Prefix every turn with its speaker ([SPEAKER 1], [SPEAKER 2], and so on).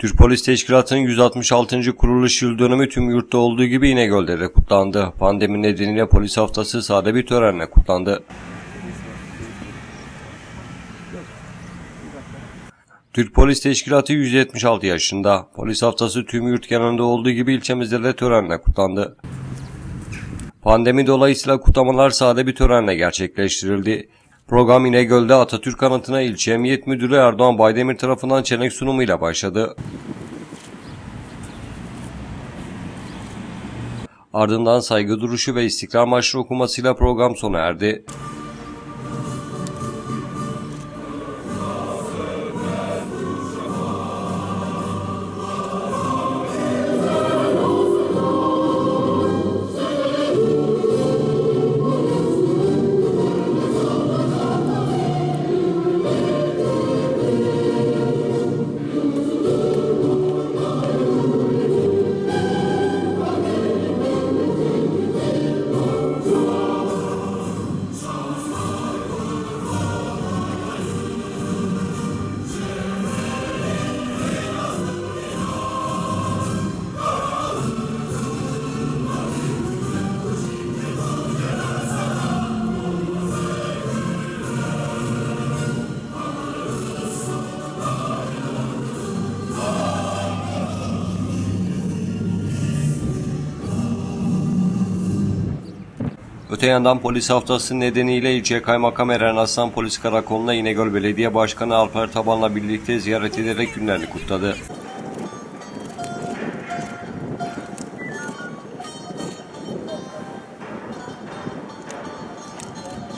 [SPEAKER 1] Türk Polis Teşkilatı'nın 166. kuruluş yıl dönümü tüm yurtta olduğu gibi İnegöl'de de kutlandı. Pandemi nedeniyle polis haftası sade bir törenle kutlandı. Türk Polis Teşkilatı 176 yaşında. Polis haftası tüm yurt genelinde olduğu gibi ilçemizde de törenle kutlandı. Pandemi dolayısıyla kutlamalar sade bir törenle gerçekleştirildi. Program İnegöl'de Atatürk Anıtı'na ilçe Emniyet Müdürü Erdoğan Baydemir tarafından çelenk sunumuyla başladı. Ardından saygı duruşu ve istiklal marşı okumasıyla program sona erdi. Öte yandan polis haftası nedeniyle ilçe kaymakam Eren Aslan Polis Karakolu'na İnegöl Belediye Başkanı Alper Taban'la birlikte ziyaret ederek günlerini kutladı.